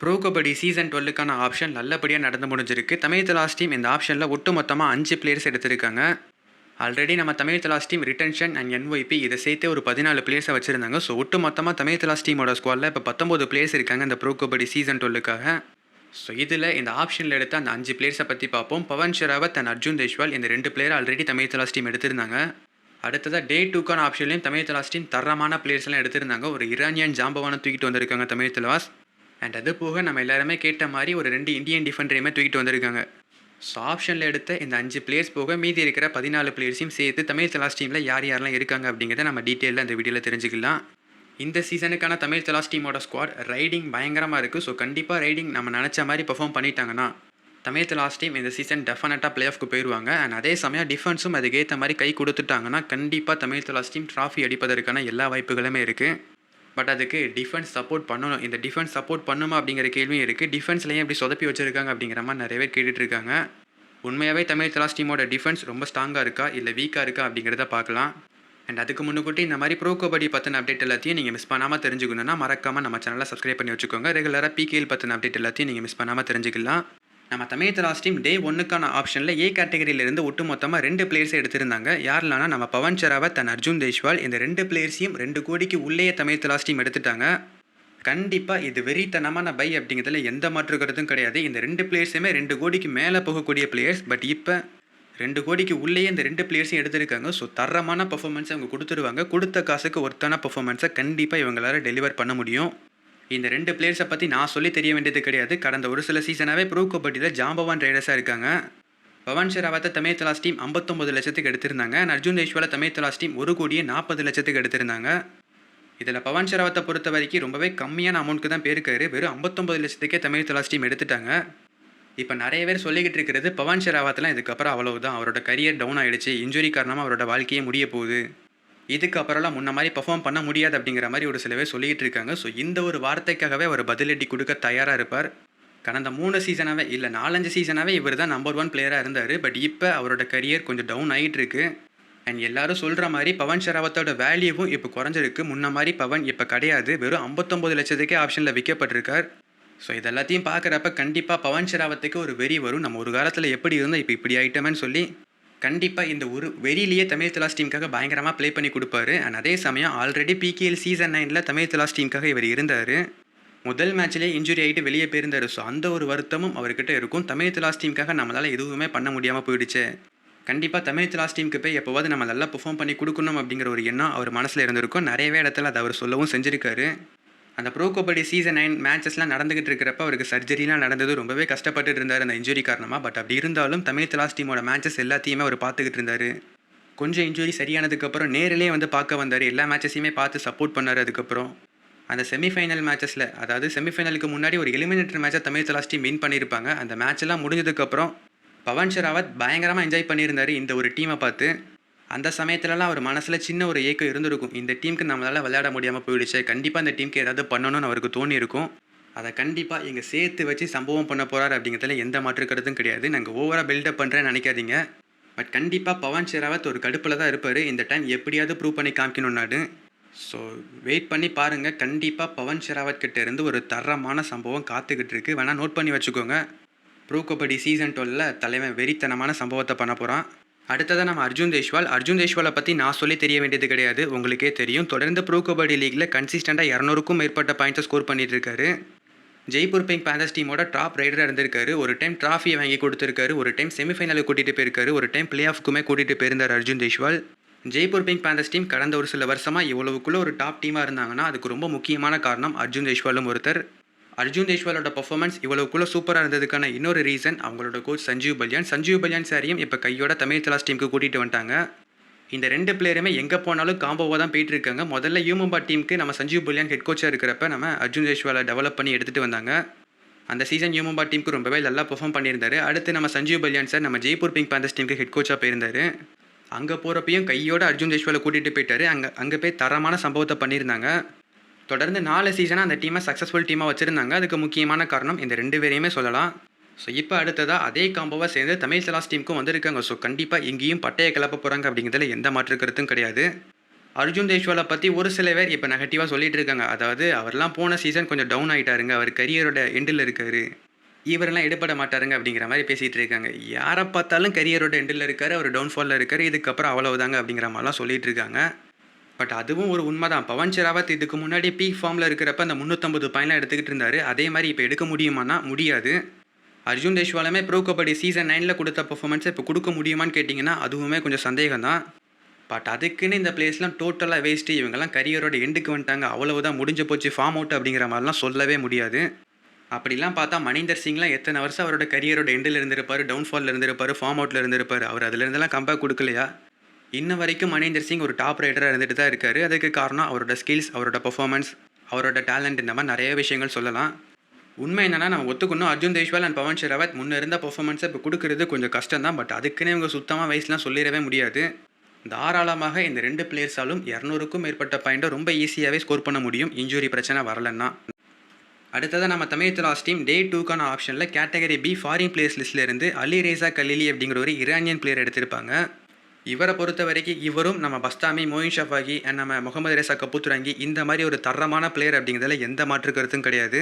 Bro kabaddi season டுவெல்லுக்கான option நல்லபடியாக நடந்து முடிஞ்சிருக்கு. தமிழ் தலாஸ் டீம் இந்த ஆப்ஷனில் ஒட்டு மொத்தமாக அஞ்சு பிளேயர்ஸ் எடுத்திருக்காங்க. ஆல்ரெடி நம்ம Tamil Thalaivas team retention and NYP இதை சேர்த்து ஒரு பதினாலு பிளேயர்ஸை வச்சுருந்தாங்க. ஸோ ஒட்டு மொத்தமாக தமிழ் தலாஸ் டீமோட ஸ்குவாடில் இப்போ பத்தொம்போது பிளேயர்ஸ் இருக்காங்க இந்த ப்ரோ கபடி சீசன் டுவெல்லுக்காக ஸோ இதில் இந்த ஆப்ஷனில் எடுத்த அந்த அஞ்சு பிளேயர்ஸை பற்றி பார்ப்போம். பவன் ஷெராவத் அண்ட் அர்ஜுன் தேஷ்வால் இந்த ரெண்டு player already Tamil Thalaivas team எடுத்திருந்தாங்க. அடுத்ததாக டே டூக்கான ஆப்ஷன்லையும் தமிழ் தலாஸ் டீம் தரமான பிளேயர்ஸ்லாம் எடுத்திருந்தாங்க. ஒரு இரானியன் ஜாம்பவான தூக்கிட்டு வந்திருக்காங்க தமிழ் தலாஸ். அண்ட் அது போக நம்ம எல்லாருமே கேட்ட மாதிரி ஒரு ரெண்டு இந்தியன் டிஃபெண்டரையுமே தூக்கிட்டு வந்திருக்காங்க. ஸோ ஆப்ஷனில் எடுத்த இந்த அஞ்சு பிளேயர்ஸ் போக மீதி இருக்கிற பதினாலு பிளேயர்ஸையும் சேர்த்து தமிழ் தலாஸ் டீமில் யார் யாரெல்லாம் இருக்காங்க அப்படிங்கிறத நம்ம டீட்டெயிலில் அந்த வீடியோவில் தெரிஞ்சுக்கலாம். இந்த சீசனுக்கான தமிழ் தலாஸ் டீமோட ஸ்குவாட் ரைடிங் பயங்கரமாக இருக்குது ஸோ கண்டிப்பாக ரைடிங் நம்ம நினச்ச மாதிரி பெர்ஃபார்ம் பண்ணிட்டாங்கன்னா தமிழ் தலாஸ் டீம் இந்த சீசன் டெஃபினட்டாக பிளே ஆஃப்க்கு போயிடுவாங்க அண்ட் அதே சமயம் டிஃபென்ஸும் அதுக்கேற்ற மாதிரி கை கொடுத்துட்டாங்கன்னா கண்டிப்பாக தமிழ் தலாஸ் டீம் ட்ராஃபி அடிப்பதற்கான எல்லா வாய்ப்புகளுமே இருக்குது பட் அதுக்கு டிஃபென்ஸ் சப்போர்ட் பண்ணணும். இந்த டிஃபென்ஸ் சப்போர்ட் பண்ணுமா அப்படிங்கிற கேள்வியும் இருக்குது டிஃபென்ஸ்லையும் எப்படி சொதப்பி வச்சுருக்காங்க அப்படிங்கிற மாதிரி நிறைய பேர் கேட்டுட்ருக்காங்க. உண்மையாகவே தமிழ் தலாஸ் டீமோட டிஃபென்ஸ் ரொம்ப ஸ்ட்ராங்காக இருக்கா? இல்லை வீக்காக இருக்கா? அப்படிங்கிறத பார்க்கலாம். அண்ட் அதுக்கு முன்னுக்கூட்டி இந்த மாதிரி ப்ரோ கபடி பற்றின அப்டேட் எல்லாத்தையும் நீங்கள் மிஸ் பண்ணாமல் தெரிஞ்சுக்கணும்னா மறக்காமல் நம்ம சேனலை சப்ஸ்கிரைப் பண்ணி வச்சுக்கோங்க. ரெகுலராக பிகேஎல் பற்றின அப்டேட் எல்லாத்தையும் நீங்கள் மிஸ் பண்ணாமல் தெரிஞ்சுக்கலாம். நம்ம தமிழ் தலாஸ் டீம் டே ஒன்றுக்கான ஆப்ஷனில் ஏ கேட்டகரியிலிருந்து ஒட்டுமொத்தமாக ரெண்டு பிளேயர்ஸை எடுத்திருந்தாங்க. யாரெல்லாம்னா நம்ம பவன் ஷெராவத் அண்ட் அர்ஜுன் தேஷ்வால் இந்த ரெண்டு பிளேயர்ஸையும் ரெண்டு கோடிக்கு உள்ளேயே தமிழ் தலாஸ் டீம் எடுத்துட்டாங்க. கண்டிப்பாக இது வெறித்தனமான பை அப்படிங்கிறதுல எந்த மாற்று கருத்தும் கிடையாது. இந்த ரெண்டு பிளேயர்ஸுமே ரெண்டு கோடிக்கு மேலே போகக்கூடிய பிளேயர்ஸ் பட் இப்போ ரெண்டு கோடிக்கு உள்ளேயே இந்த ரெண்டு பிளேயர்ஸையும் எடுத்திருக்காங்க. ஸோ தரமான பர்ஃபார்மன்ஸை அவங்க கொடுத்துருவாங்க. கொடுத்த காசுக்கு ஒருத்தான பர்ஃபார்மன்ஸை கண்டிப்பாக இவங்களால டெலிவர் பண்ண முடியும். இந்த ரெண்டு பிளேயர்ஸை பற்றி நான் சொல்லி தெரிய வேண்டியது கிடையாது. கடந்த ஒரு சில சீசனாகவே ப்ரோ கபடியில் ஜாம்பவான் ரைடர்ஸாக இருக்காங்க. பவன் ஷெராவத்தை தமிழ் தலாஸ் டீம் ஐம்பத்தொம்பது லட்சத்துக்கு எடுத்திருந்தாங்க. அர்ஜுன் தேஷ்வால தமிழ் தலாஸ் டீம் ஒரு கோடியே நாற்பது லட்சத்துக்கு எடுத்திருந்தாங்க. இதில் பவன் ஷெராவத்தை பொறுத்த வரைக்கும் ரொம்பவே கம்மியான அமௌண்ட்டுக்கு தான் போயிருக்காரு. வெறும் ஐம்பத்தொம்பது லட்சத்துக்கே தமிழ் தலாஸ் டீம் எடுத்துட்டாங்க. இப்போ நிறைய பேர் சொல்லிக்கிட்டு இருக்கிறது பவன் ஷெராவத்தெலாம் இதுக்கப்புறம் அவ்வளவுதான். அவரோட கரியர் டவுன் ஆகிடுச்சு இன்ஜுரி காரணமாக அவரோட வாழ்க்கையே முடிய போகுது. இதுக்கப்புறம்லாம் முன்ன மாதிரி பர்ஃபார்ம் பண்ண முடியாது அப்படிங்கிற மாதிரி ஒரு சில பேர் சொல்லிக்கிட்டு இருக்காங்க. ஸோ இந்த ஒரு வார்த்தைக்காகவே அவர் பதிலடி கொடுக்க தயாராக இருப்பார். கடந்த மூணு சீசனாகவே இல்லை நாலஞ்சு சீசனாகவே இவர் தான் நம்பர் ஒன் பிளேயராக இருந்தார். பட் இப்போ அவரோட கரியர் கொஞ்சம் டவுன் ஆகிட்டு இருக்கு அண்ட் எல்லாரும் சொல்கிற மாதிரி பவன் ஷெராவத்தோட வேல்யூவும் இப்போ குறைஞ்சிருக்கு. முன்ன மாதிரி பவன் இப்போ கிடையாது. வெறும் ஐம்பத்தொம்பது லட்சத்துக்கே ஆப்ஷனில் விற்கப்பட்டிருக்கார். ஸோ இதெல்லாத்தையும் பார்க்குறப்ப கண்டிப்பாக பவன் ஷெராவத்துக்கு ஒரு வெறி வரும். நம்ம ஒரு காலத்தில் எப்படி இருந்தோம் இப்போ இப்படி ஆயிட்டோமேன்னு சொல்லி கண்டிப்பாக இந்த ஒரு வெளியிலேயே தமிழ் தலாஸ் டீமுக்காக பயங்கரமாக ப்ளே பண்ணி கொடுப்பாரு. அண்ட் அதே சமயம் ஆல்ரெடி பிகேஎல் சீசன் நைனில் தமிழ் தலாஸ் டீமுக்காக இவர் இருந்தார். முதல் மேட்ச்லேயே இன்ஜுரி ஆகிட்டு வெளியே போயிருந்தார். ஸோ அந்த ஒரு வருத்தமும் அவர்கிட்ட இருக்கும். தமிழ் தலாஸ் டீமுக்காக நம்மளால் எதுவுமே பண்ண முடியாமல் போயிடுச்சு. கண்டிப்பாக தமிழ் தலாஸ் டீமுக்கு போய் எப்போவாது நம்ம நல்லா பெர்ஃபார்ம் பண்ணி கொடுக்கணும் அப்படிங்கிற ஒரு எண்ணம் அவர் மனசில் இருந்திருக்கும். நிறையவே இடத்துல அதை அவர் சொல்லவும் செஞ்சுருக்காரு. அந்த ப்ரோ கபடி சீசன் நைன் மேட்சஸ்லாம் நடந்துகிட்டு இருக்கிறப்ப அவருக்கு சர்ஜரிலாம் நடந்தது. ரொம்பவே கஷ்டப்பட்டு இருந்தார் அந்த இன்ஜுரி காரணமாக பட் அப்படி இருந்தாலும் தமிழ் தலாஸ் டீமோட மேட்சஸ் எல்லாத்தையுமே அவர் பார்த்துக்கிட்டு இருந்தார். கொஞ்சம் இன்ஜுரி சரியானதுக்கப்புறம் நேரிலே வந்து பார்க்க வந்தார். எல்லா மேட்சஸையுமே பார்த்து சப்போர்ட் பண்ணார் அதுக்கப்புறம் அந்த செமிஃபைனல் மேட்சஸில் அதாவது செமிஃபைனலுக்கு முன்னாடி ஒரு எலிமினேட்டர் மேட்சை தமிழ் தலாஸ் டீம் வின் பண்ணியிருப்பாங்க அந்த மேட்செல்லாம் முடிஞ்சதுக்கப்புறம் பவன் ஷெராவத் பயங்கரமாக என்ஜாய் பண்ணியிருந்தார் இந்த ஒரு டீமை பார்த்து. அந்த சமயத்துலலாம் அவர் மனசில் சின்ன ஒரு ஏக்கம் இருந்திருக்கும். இந்த டீமுக்கு நம்மளால் விளையாட முடியாமல் போயிடுச்சு. கண்டிப்பாக அந்த டீமுக்கு ஏதாவது பண்ணணும்னு அவருக்கு தோணியிருக்கும். அதை கண்டிப்பாக இங்கே சேர்த்து வச்சு சம்பவம் பண்ண போகிறார் அப்படிங்கிறதுல எந்த மாற்று கருத்தும் கிடையாது. நாங்கள் ஓவராக பில்டப் பண்ணுறேன்னு நினைக்காதீங்க. பட் கண்டிப்பாக பவன் ஷெராவத் ஒரு கடுப்பில் தான் இருப்பார். இந்த டைம் எப்படியாவது ப்ரூவ் பண்ணி காமிக்கணும்னாடு. ஸோ வெயிட் பண்ணி பாருங்கள் கண்டிப்பாக பவன் ஷெராவத் கிட்ட இருந்து ஒரு தரமான சம்பவம் காத்துக்கிட்டு இருக்கு. வேணால் நோட் பண்ணி வச்சுக்கோங்க. ப்ரோ கபடி சீசன் டுவெலில் தலைவன் வெறித்தனமான சம்பவத்தை பண்ண போகிறான் அடுத்ததாக நம்ம அர்ஜுன் தேஷ்வால். அர்ஜுன் தேஷ்வாலை பற்றி நான் சொல்லி தெரிய வேண்டியது கிடையாது. உங்களுக்கே தெரியும். தொடர்ந்து ப்ரோ கபடி லீக்ல கன்சிஸ்டண்டாக இரநூறுக்கும் மேற்பட்ட பாயிண்ட்ஸை ஸ்கோர் பண்ணிட்டு இருக்காரு ஜெய்ப்பூர் பிங்க் பேந்தர்ஸ் டீமோட டாப் ரைடராக இருந்திருக்காரு. ஒரு டைம் ட்ராஃபியை வாங்கி கொடுத்துருக்காரு. ஒரு டைம் செமிஃபைனலுக்கு கூட்டிகிட்டு போயிருக்காரு. ஒரு டைம் பிளே ஆஃப்க்குமே கூட்டிகிட்டு போயிருந்தார் Arjun Deshwal. Jaipur pink panthers team கடந்த ஒரு சில வருஷமாக இவ்வளவுக்குள்ள ஒரு டாப் டீமாக இருந்தாங்கன்னா அதுக்கு ரொம்ப முக்கியமான காரணம் அர்ஜுன் தேஷ்வாலும் ஒருத்தர். அர்ஜுன் தேஷ்வாலோட பர்ஃபார்மன்ஸ் இவ்வளவுக்குள்ள சூப்பராக இருந்ததுக்கான இன்னொரு ரீசன் அவங்களோட கோச் சஞ்சீவ் பல்யான். சஞ்சீவ் பல்யான் சாரையும் இப்போ கையோட தமிழ் தலாஸ் டீமுக்கு கூட்டிகிட்டு வந்துட்டாங்க. இந்த ரெண்டு பிளேயருமே எங்கே போனாலும் காம்போவாக தான் போயிட்டு இருக்காங்க முதல்ல யூமும்பா டீமுக்கு நம்ம சஞ்சீவ் பல்யான் ஹெட் கோச்சாக இருக்கிறப்ப நம்ம அர்ஜுன் ஜெய்ஷ்வாலை டெவலப் பண்ணி எடுத்துகிட்டு வந்தாங்க. அந்த சீசன் யூமும்பா டீமுக்கு ரொம்பவே நல்லா பெர்ஃபார்ம் பண்ணியிருந்தாரு. அடுத்து நம்ம சஞ்சீவ் பல்யான் சார் நம்ம ஜெய்ப்பூர் பிங்க் பேந்தர்ஸ் டீமுக்கு ஹெட் கோச்சாக போயிருந்தாரு. அங்கே போகிறப்பையும் கையோட அர்ஜுன் ஜெய்ஷ்வாலை கூட்டிகிட்டு போயிட்டாரு. அங்கே அங்கே போய் தரமான சம்பவத்தை பண்ணியிருந்தாங்க. தொடர்ந்து நாலு சீசனாக அந்த டீமை சக்ஸஸ்ஃபுல் டீமாக வச்சுருந்தாங்க. அதுக்கு முக்கியமான காரணம் இந்த ரெண்டு பேரையுமே சொல்லலாம். ஸோ இப்போ அடுத்ததாக அதே காம்போவாக சேர்ந்து தமிழ் செலாஸ் டீமுக்கும் வந்திருக்காங்க. ஸோ கண்டிப்பாக எங்கேயும் பட்டையை கிளப்ப போகிறாங்க அப்படிங்கிறதுல எந்த மாற்று கருத்தும் கிடையாது. அர்ஜுன் தேஷ்வாலை பற்றி ஒரு சில பேர் இப்போ நெகட்டிவாக சொல்லிட்டு இருக்காங்க. அதாவது அவர்லாம் போன சீசன் கொஞ்சம் டவுன் ஆகிட்டாருங்க அவர் கரியரோட எண்டில் இருக்கார். இவரெல்லாம் எடுபட மாட்டாருங்க அப்படிங்கிற மாதிரி பேசிகிட்டு இருக்காங்க. யாரை பார்த்தாலும் கரியரோட எண்டில் இருக்கார். அவர் டவுன்ஃபாலில் இருக்கார். இதுக்கப்புறம் அவ்வளவுதாங்க அப்படிங்கிற மாதிரிலாம் சொல்லிட்டு இருக்காங்க. பட் அதுவும் ஒரு உண்மை தான் பவன் ஷெராவத் இதுக்கு முன்னாடி பீக் ஃபார்மில் இருக்கிறப்ப அந்த முந்நூற்றம்பது பாயிண்ட்லாம் எடுத்துக்கிட்டு இருந்தார். அதே மாதிரி இப்போ எடுக்க முடியுமானா முடியாது. அர்ஜுன் தேஷ்வாலுமே ப்ரோ கபடி சீசன் நைனில் கொடுத்த பர்ஃபார்மன்ஸை இப்போ கொடுக்க முடியுமான்னு கேட்டிங்கன்னா அதுவுமே கொஞ்சம் சந்தேகம் தான் பட் அதுக்குன்னு இந்த பிளேஸ்லாம் டோட்டலாக வேஸ்ட்டு இவங்கெல்லாம் கரியரோட எண்டுக்கு வந்துட்டாங்க. அவ்வளவுதான் முடிஞ்சு போச்சு ஃபார்ம் அவுட் அப்படிங்கிற மாதிரிலாம் சொல்லவே முடியாது. அப்படிலாம் பார்த்தா மணிந்தர் சிங்லாம் எத்தனை வருஷம் அவரோட கரியரோட எண்டில் இருந்திருப்பார் டவுன்ஃபாலில் இருந்திருப்பார் ஃபார்ம் அவுட்டில் இருந்திருப்பார். அவர் அதுலேருந்தெல்லாம் கம்பேக் கொடுக்கலையா? இன்ன வரைக்கும் மனேந்தர் சிங் ஒரு டாப் ரைடராக இருந்துட்டு தான் இருக்கார். அதுக்கு காரணம் அவரோட ஸ்கில்ஸ் அவரோட பர்ஃபார்மன்ஸ் அவரோட டேலண்ட் இந்த மாதிரி நிறைய விஷயங்கள் சொல்லலாம். உண்மை என்னென்னா நான் ஒத்துக்கணும். அர்ஜுன் தேஷ்வால் அண்ட் பவன் ஷெராவத் முன்ன இருந்த பர்ஃபார்மன்ஸை இப்போ கொடுக்கறது கொஞ்சம் கஷ்டம் தான். பட் அதுக்குன்னு இவங்க சுத்தமாக வயசுலாம் சொல்லிடவே முடியாது. தாராளமாக இந்த ரெண்டு பிளேயர்ஸாலும் இரநூறுக்கும் மேற்பட்ட பாயிண்ட்டை ரொம்ப ஈஸியாகவே ஸ்கோர் பண்ண முடியும். இன்ஜுரி பிரச்சனை வரலன்னா. அடுத்ததாக நம்ம தமிழ் லாஸ்ட் டீம் டே டூக்கான ஆப்ஷனில் கேட்டகரி பி ஃபாரின் பிளேயர்ஸ் லிஸ்ட்லேருந்து அலி ரேசா கலிலி அப்படிங்கிற ஒரு இரானியன் பிளேயர் எடுத்திருப்பாங்க. இவரை பொறுத்த வரைக்கும் இவரும் நம்ம பஸ்தாமி மோயின் ஷஃபாகி அண்ட் நம்ம முகமது ரேசா கபூத்துரங்கி இந்த மாதிரி ஒரு தரமான பிளேயர் அப்படிங்கிறதுல எந்த மாற்று கருத்தும் கிடையாது.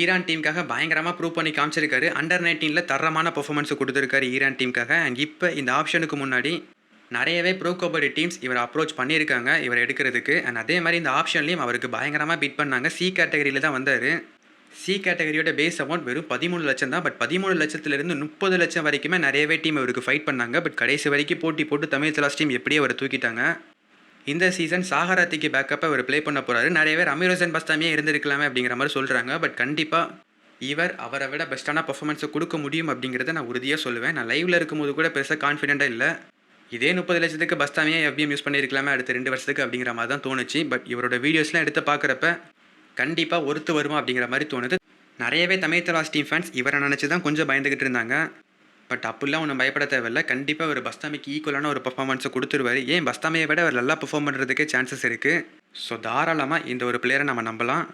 ஈரான் டீமுக்காக பயங்கரமாக ப்ரூவ் பண்ணி காமிச்சிருக்காரு. அண்டர் நைன்டீனில் தரமான பர்ஃபார்மன்ஸ் கொடுத்துருக்காரு ஈரான் டீமுக்காக அண்ட் இப்போ இந்த ஆப்ஷனுக்கு முன்னாடி நிறையவே ப்ரோ கபடி டீம்ஸ் இவர் அப்ரோச் பண்ணியிருக்காங்க இவர் எடுக்கிறதுக்கு. அண்ட் அதே மாதிரி இந்த ஆப்ஷன்லேயும் அவருக்கு பயங்கரமாக பிட் பண்ணாங்க. சி கேட்டகரியில் தான் வந்தார். சி கேட்டகரியோட பேஸ் அமௌண்ட் வெறும் பதிமூணு லட்சம் தான். பட் பதிமூணு லட்சத்துலேருந்து முப்பது லட்சம் வரைக்குமே நிறையவே டீம் இவருக்கு ஃபைட் பண்ணாங்க. பட் கடைசி வரைக்கும் போட்டி போட்டு தமிழ் தலாஸ் டீம் எப்படியே அவரை தூக்கிட்டாங்க. இந்த சீசன் சாகராத்திக்கு பேக்கப்பை அவர் ப்ளே பண்ண போகிறாரு நிறைய பேர் அமீர் ஹுசேன் பஸ்தாமியே இருந்திருக்கலாமே அப்படிங்கிற மாதிரி சொல்கிறாங்க பட் கண்டிப்பாக இவர் அவரை விட பெஸ்ட்டான பர்ஃபார்மன்ஸை கொடுக்க முடியும் அப்படிங்கிறத நான் உறுதியாக சொல்லுவேன். நான் லைவில் இருக்கும்போது கூட பெருசாக கான்ஃபிடென்ட்டாக இல்லை. இதே முப்பது லட்சத்துக்கு பஸ்தாமியே எஃபிஎம் யூஸ் பண்ணியிருக்கலாமே அடுத்த ரெண்டு வருஷத்துக்கு அப்படிங்கிற மாதிரி தான் தோணுச்சு. பட் இவரோட வீடியோஸ்லாம் எடுத்து பார்க்குறப்ப கண்டிப்பாக ஒருத்து வருமா அப்படிங்கிற மாதிரி தோணுது. நிறையவே தமிழ் தலாஸ் டீம் ஃபேன்ஸ் இவரை நினச்சி தான் கொஞ்சம் பயந்துக்கிட்டு இருந்தாங்க. பட் அப்படிலாம் ஒன்றும் பயப்பட தேவையில்ல. கண்டிப்பாக ஒரு பஸ்தாமிக்கு ஈக்குவலான ஒரு பர்ஃபார்மன்ஸை கொடுத்துருவாரு. ஏன் பஸ்தாமியை விட அவர் நல்லா பர்ஃபார்ம் பண்ணுறதுக்கு சான்சஸ் இருக்குது ஸோ தாராளமாக இந்த ஒரு பிளேயரை நம்ம நம்பலாம்.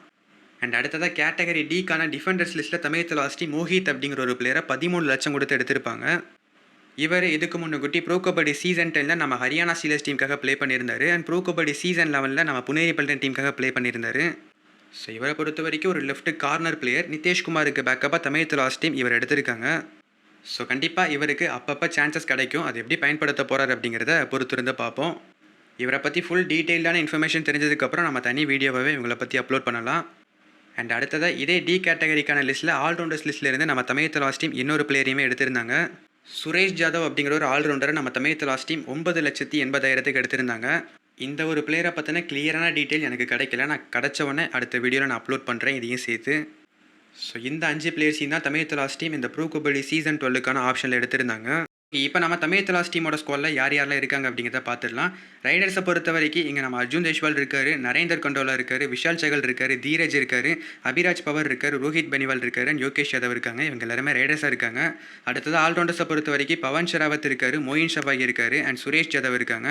அண்ட் அடுத்ததாக கேட்டகரி டிக்கான டிஃபெண்டர்ஸ் லிஸ்ட்டில் தமிழ் தலாஸ்டி மோஹித் அப்படிங்கிற ஒரு பிளேயரை பதிமூணு லட்சம் கொடுத்து எடுத்திருப்பாங்க. இவர் இதுக்கு முன்னுக்குட்டி ப்ரோ கபடி சீசன் டெனில் நம்ம ஹரியானா சீலர்ஸ் டீமுக்காக ப்ளே பண்ணியிருந்தார். அண்ட் ப்ரோ கபடி சீசன் லெவலில் நம்ம புனேரி பல்டன் டீமுக்காக ப்ளே பண்ணியிருந்தாரு. ஸோ இவரை பொறுத்த வரைக்கும் ஒரு லெஃப்ட் கார்னர் பிளேயர் நிதேஷ்குமாருக்கு பேக்கப்பாக தமிழ் லாஸ்ட் டீம் இவர் எடுத்திருக்காங்க. ஸோ கண்டிப்பாக இவருக்கு அப்பப்போ சான்சஸ் கிடைக்கும். அது எப்படி பயன்படுத்த போகிறார் அப்படிங்கிறத பொறுத்திருந்து பார்ப்போம். இவரை பற்றி ஃபுல் டீட்டெயில்டான இன்ஃபர்மேஷன் தெரிஞ்சதுக்கப்புறம் நம்ம தனி வீடியோவாகவே இவங்களை பற்றி அப்லோட் பண்ணலாம். அண்ட் அடுத்ததாக இதே டி கேட்டகரிக்கான லிஸ்ட்டில் ஆல்ரவுண்டர்ஸ் லிஸ்ட்லேருந்து நம்ம தமிழ் லாஸ்ட் டீம் இன்னொரு பிளேயரையுமே எடுத்திருந்தாங்க. சுரேஷ் ஜாதவ் அப்படிங்கிற ஒரு ஆல்ரவுண்டரை நம்ம தமிழ் லாஸ்ட் டீம் ஒன்பது லட்சத்தி எண்பதாயிரத்துக்கு எடுத்திருந்தாங்க. இந்த ஒரு பிளேயரை பற்றின கிளியரான டீட்டெயில் எனக்கு கிடைக்கல. நான் கிடச்ச உடனே அடுத்த வீடியோவில் நான் அப்லோட் பண்ணுறேன் இதையும் சேர்த்து. ஸோ இந்த அஞ்சு பிளேயர்ஸையும் தான் தமிழ் தலாஸ் டீம் இந்த ப்ரூ கபடி சீசன் டுவெல்லுக்கான ஆப்ஷனில் எடுத்திருந்தாங்க. இப்போ நம்ம தமிழ் தலாஸ் டீமோட ஸ்குவாடில் யார் யாரெல்லாம் இருக்காங்க அப்படிங்கிறத பார்த்துடலாம். ரைடர்ஸை பொறுத்த வரைக்கும் இங்கே நம்ம அர்ஜுன் தேஷ்வால் இருக்கார் நரேந்தர் கண்டோலா இருக்கார் விஷால் சகல் இருக்கார் தீரஜ் இருக்கார் அபிராஜ் பவர் இருக்கார் ரோஹித் பெனிவால் இருக்கார் யோகேஷ் யாதவ் இருக்காங்க. இவங்க எல்லாருமே ரைடர்ஸாக இருக்காங்க. அடுத்தது ஆல்ரவுண்டர்ஸை பொறுத்த வரைக்கும் பவன் ஷெராவத் இருக்கார் மொயின் ஷபாகி இருக்கார் அண்ட் சுரேஷ் யாதவ் இருக்காங்க.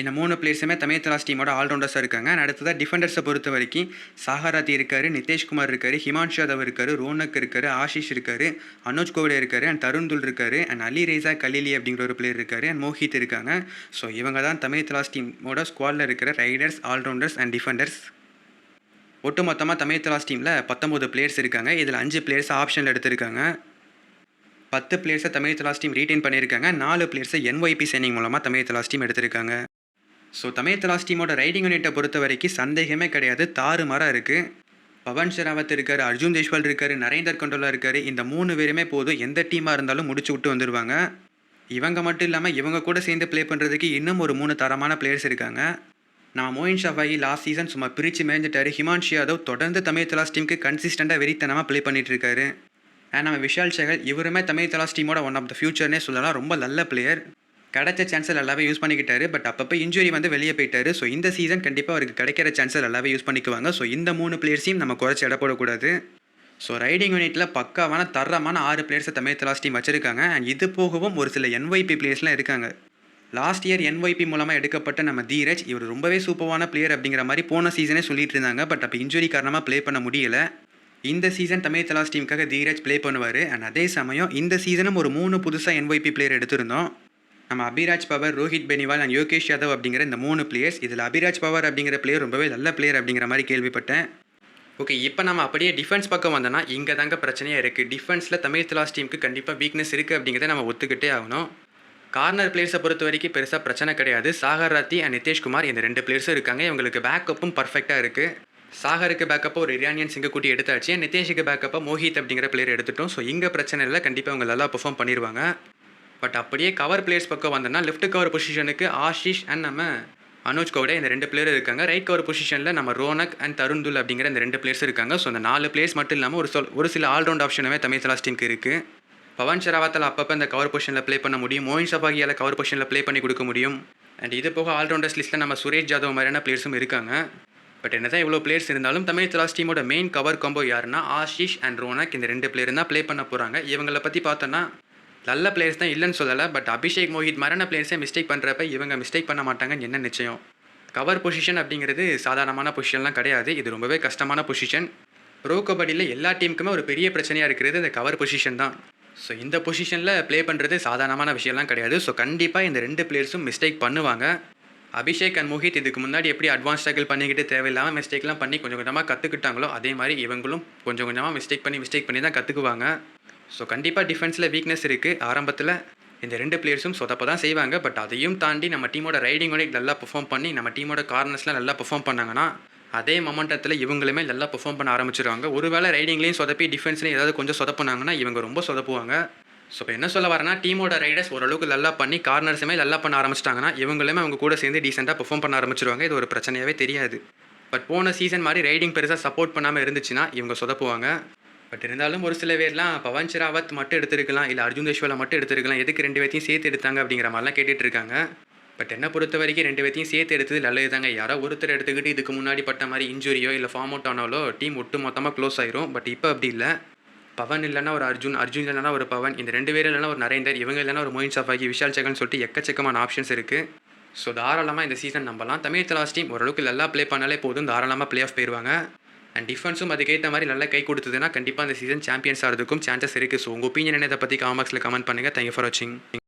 இந்த மூணு பிளேயர்ஸுமே தமிழ் தலாஸ் டீமோட ஆல்ரவுண்டர்ஸாக இருக்காங்க. And அடுத்ததாக டிஃபெண்டர்ஸை பொறுத்த வரைக்கும் சாகராத்தி இருக்கார் நிதேஷ்குமார் இருக்கார் ஹிமான்ஷு யாதவ் இருக்கார் ரோனக் இருக்கார் ஆஷிஷ் இருக்காரு அனோஜ் கோவிடே இருக்கார் அண்ட் தருண்துல் இருக்கார் அண்ட் அலி ரேசா கலிலி அப்படிங்கிற ஒரு பிளேயர் இருக்கார் அண்ட் மோஹித் இருக்காங்க. ஸோ இவங்க தான் தமிழ் தலாஸ் டீமோட ஸ்குவாடில் இருக்கிற ரைடர்ஸ் ஆல்ரவுண்டர்ஸ் அண்ட் டிஃபெண்டர்ஸ் ஒட்டுமொத்தமாக தமிழ் தலாஸ் டீமில் பத்தொம்போது பிளேயர்ஸ் இருக்காங்க. இதில் அஞ்சு பிளேயர்ஸ் ஆப்ஷனில் எடுத்திருக்காங்க. பத்து பிளேயர்ஸை தமிழ் தலாஸ் டீம் ரீட்டைன் பண்ணியிருக்காங்க. நாலு பிளேயர்ஸை என்ஒய்பி சைனிங் மூலமாக தமிழ் தலாஸ் டீம் எடுத்திருக்காங்க. ஸோ தமிழ் தலாஸ் டீமோட ரைடிங் யூனிட்டை பொறுத்த வரைக்கும் சந்தேகமே கிடையாது. தாறுமாறாக இருக்குது பவன் ஷெராவத் இருக்காரு அர்ஜுன் தேஷ்வால் இருக்கார் நரேந்தர் கண்டோலா இருக்கார். இந்த மூணு பேருமே போதும். எந்த டீமாக இருந்தாலும் முடிச்சு விட்டு வந்துடுவாங்க இவங்க மட்டும் இல்லாமல் இவங்க கூட சேர்ந்து ப்ளே பண்ணுறதுக்கு இன்னும் ஒரு மூணு தரமான பிளேயர்ஸ் இருக்காங்க. நான் மோயின் ஷாஃபாயி லாஸ்ட் சீசன் சும்மா பிரித்து மேய்ஞ்சிட்டாரு. ஹிமான்ஷி யாதவ் தொடர்ந்து தமிழ் தலாஸ் டீமுக்கு கன்சிஸ்டண்ட்டாக வெறித்தனமாக ப்ளே பண்ணிகிட்டு இருக்காரு. அண்ட் நம்ம விஷால் சேகல் இவருமே தமிழ் தலாஸ் டீமோட ஒன் ஆஃப் த ஃபியூச்சர்னே சொல்லலாம். ரொம்ப நல்ல பிளேயர் கிடைச்ச சான்சஸ் நல்லாவே யூஸ் பண்ணிக்கிட்டாரு. பட் அப்பப்போ இன்ஜுரி வந்து வெளியே போயிட்டாரு. ஸோ இந்த சீசன் கண்டிப்பாக அவருக்கு கிடைக்கிற சான்சஸ் நல்லாவே யூஸ் பண்ணிக்குவாங்க. ஸோ இந்த மூணு பிளேயர்ஸையும் நம்ம குறைச்சி இட போடக்கூடாது. ஸோ ரைடிங் யூனிட்டில் பக்காவான தரமான ஆறு பிளேயர்ஸை தமிழ் தலாஸ் டீம் வச்சிருக்காங்க. அண்ட் இது போகவும் ஒரு சில என்ஒய்பி பிளேயர்ஸ்லாம் இருக்காங்க. லாஸ்ட் இயர் என்ஒய்பி மூலமாக எடுக்கப்பட்ட நம்ம தீரஜ் இவர் ரொம்பவே சூப்பரான பிளேயர் அப்படிங்கிற மாதிரி போன சீசனே சொல்லிட்டு இருந்தாங்க. பட் அப்போ இன்ஜுரி காரணமாக ப்ளே பண்ண முடியல. இந்த சீசன் தமிழ் தலாஸ் டீமுக்காக தீரஜ் ப்ளே பண்ணுவார். அண்ட் அதே சமயம் இந்த சீசனும் ஒரு மூணு புதுசாக என்ஒய்பி பிளேயர் எடுத்திருந்தோம். நம்ம அபிராஜ் பவர் ரோஹித் பெனிவால் அண்ட் யோகேஷ் யாதவ் அப்படிங்கிற இந்த மூணு பிளேயர்ஸ் இதில் அபிராஜ் பவர் அப்படிங்கிற பிளேயர் ரொம்பவே நல்ல பிளேயர் அப்படிங்கிற மாதிரி கேள்விப்பட்டேன். ஓகே இப்போ நம்ம அப்படியே டிஃபென்ஸ் பக்கம் வந்தோம்னா இங்கே தாங்க பிரச்சனையாக இருக்குது டிஃபென்ஸில் தமிழ் திலாஸ் டீமுக்கு கண்டிப்பாக வீக்னஸ் இருக்குது அப்படிங்கிறத நம்ம ஒத்துக்கிட்டே ஆகணும். கார்னர் பிளேயர்ஸை பொறுத்த வரைக்கும் பெருசாக பிரச்சனை கிடையாது. சாகர் ராத்தி அண்ட் நிதேஷ்குமார் இந்த ரெண்டு பிளேயர்ஸும் இருக்காங்க. இவங்களுக்கு பேக்கப்பும் பர்ஃபெக்டாக இருக்குது சாகருக்கு பேக்கப்பாக ஒரு இரானியன் சிங்கை கூட்டி எடுத்தாச்சு. நிதேஷுக்கு பேக்கப்பாக மோஹித் அப்படிங்கிற பிளேயர் எடுத்துட்டோம். ஸோ இங்கே பிரச்சனை இல்லை. கண்டிப்பாக அவங்க நல்லா பெர்ஃபார்ம் பண்ணிடுவாங்க பட் அப்படியே கவர் பிளேயர்ஸ் பக்கம் வந்தோம்னா லெஃப்ட் கவர் பொசிஷனுக்கு ஆஷிஷ் அண்ட் நம்ம அனுஜ் கவுடே இந்த ரெண்டு பிளேயர் இருக்காங்க. ரைட் கவர் பொசிஷனில் நம்ம ரோனக் அண்ட் தருந்துல் அப்படிங்கிற இந்த ரெண்டு பிளேயர்ஸ் இருக்காங்க. ஸோ அந்த நாலு பிளேயர்ஸ் மட்டும் இல்லாமல் ஒரு சொல் ஒரு சில ஆல்ரவுண்ட் ஆப்ஷனுமே தமிழ் தலாஸ் டீமுக்கு இருக்குது பவன் ஷராவத்தால் அப்பப்போ இந்த கவர் பொசிஷனில் ப்ளே பண்ண முடியும். மோயின் சபாகியால் கவர் பொசிஷனில் ப்ளே பண்ணி கொடுக்க முடியும். அண்ட் இது போக ஆல்ரவுண்டர்ஸ் லிஸ்ட்டில் நம்ம சுரேஷ் ஜாதவ் மாதிரியான பிளேயர்ஸும் இருக்காங்க. பட் என்ன தான் இவ்வளோ பிளேயர்ஸ் இருந்தாலும் தமிழ் தலாஸ் டீமோட மெயின் கவர் காம்போ யாருன்னா ஆஷிஷ் அண்ட் ரோனக். இந்த ரெண்டு பிளேயர் தான் ப்ளே பண்ண போகிறாங்க இவங்களை பற்றி பார்த்தோன்னா நல்ல பிளேயர்ஸ் தான் இல்லைன்னு சொல்லலை பட் அபிஷேக் மோஹித் மாதிரியான பிளேயர்ஸே மிஸ்டேக் பண்ணுறப்ப இவங்க மிஸ்டேக் பண்ண மாட்டாங்கன்னு என்ன நிச்சயம்? கவர் பொசிஷன் அப்படிங்கிறது சாதாரணமான பொசிஷன்லாம் கிடையாது. இது ரொம்பவே கஷ்டமான பொசிஷன் ப்ரோ கபடியில் எல்லா டீமுக்குமே ஒரு பெரிய பிரச்சனையாக இருக்கிறது இந்த கவர் பொசிஷன் தான். ஸோ இந்த பொசிஷனில் ப்ளே பண்ணுறது சாதாரணமான விஷயம்லாம் கிடையாது. ஸோ கண்டிப்பாக இந்த ரெண்டு பிளேயர்ஸும் மிஸ்டேக் பண்ணுவாங்க. அபிஷேக் அண்ட் மோஹித் இதுக்கு முன்னாடி எப்படி அட்வான்ஸ் டேக்கிள் பண்ணிக்கிட்டு தேவையில்லாமல் மிஸ்டேக்லாம் பண்ணி கொஞ்சம் கொஞ்சமாக கற்றுக்கிட்டாங்களோ அதே மாதிரி இவங்களும் கொஞ்சம் கொஞ்சமாக மிஸ்டேக் பண்ணி மிஸ்டேக் பண்ணி தான் கற்றுக்குவாங்க ஸோ கண்டிப்பாக டிஃபென்ஸில் வீக்னஸ் இருக்குது ஆரம்பத்தில் இந்த ரெண்டு பிளேயர்ஸும் சொதப்ப தான் செய்வாங்க. பட் அதையும் தாண்டி நம்ம டீமோட ரைடிங்கோட நல்லா பெர்ஃபார்ம் பண்ணி நம்ம டீமோட கார்னர்ஸ்லாம் நல்லா பெர்ஃபார்ம் பண்ணாங்கன்னா அதே மொமெண்டத்தில் இவங்களுமே நல்லா பெர்ஃபார்ம் பண்ண ஆரம்பிச்சிருவாங்க. ஒருவேளை ரைடிங்லேயும் சொதப்பி டிஃபென்ஸ்லையும் ஏதாவது கொஞ்சம் சொதப்புனாங்கன்னா இவங்க ரொம்ப சொதப்புவாங்க. ஸோ இப்போ என்ன சொல்ல வரேன்னா டீமோட ரைடர்ஸ் ஓரளவுக்கு நல்லா பண்ணி கார்னர்ஸுமே நல்லா பண்ண ஆரம்பிச்சிட்டாங்கன்னா இவங்களுமே அவங்க கூட சேர்ந்து டீசெண்டாக பெர்ஃபார்ம் பண்ண ஆரம்பிச்சிருவாங்க. இது ஒரு பிரச்சனையாகவே தெரியாது. பட் போன சீசன் மாதிரி ரைடிங் பெருசாக சப்போர்ட் பண்ணாமல் இருந்துச்சுன்னா இவங்க சொதப்புவாங்க. பட் இருந்தாலும் ஒரு சில பேர்லாம் பவன் ஷெராவத் மட்டும் எடுத்திருக்கலாம் இல்லை அர்ஜுன் தேஷ்வாலா மட்டும் எடுத்திருக்கலாம் எதுக்கு ரெண்டு பேர்த்தையும் சேர்த்து எடுத்தாங்க அப்படிங்கிற மாதிரிலாம் கேட்டுட்டு இருக்காங்க பட் என்னை பொறுத்த வரைக்கும் ரெண்டு பேர்த்தையும் சேர்த்து எடுத்தது நல்லது தாங்க. யாரோ ஒருத்தர் எடுத்துக்கிட்டு இதுக்கு முன்னாடி பட்ட மாதிரி இன்ஜுரியோ இல்லை ஃபார்ம் அவுட் ஆனாலோ டீம் ஒட்டு மொத்தமாக க்ளோஸ் ஆயிரும். பட் இப்போ அப்படி இல்லை. பவன் இல்லைன்னா ஒரு அர்ஜுன் அர்ஜுன் இல்லைனா ஒரு பவன் இந்த ரெண்டு பேர் இல்லைனா ஒரு நரேந்தர் இவங்க இல்லைன்னா ஒரு மொயின் சஃபாகி விஷால் சகன் சொல்லிட்டு எக்கச்சக்கமான ஆப்ஷன்ஸ் இருக்குது ஸோ தாராளமாக இந்த சீசன் நம்பலாம் தமிழ் தலாஸ் டீம் ஓரளவுக்கு நல்லா ப்ளே பண்ணாலே போதும். தாராளமாக ப்ளே ஆஃப் போயிடுவாங்க அண்ட் டிஃபென்ஸும் அதுக்கேற்ற மாதிரி நல்லா கை கொடுத்ததுன்னா கண்டிப்பாக அந்த சீசன் சாம்பியன்ஸ் ஆகிறதுக்கும் சான்சஸ் இருக்குது ஸோ உங்கள் ஒப்பீனியன் இதை பற்றி காமெக்ஸில் கமெண்ட் பண்ணுங்கள் தேங்க்யூ ஃபார் வாட்சிங்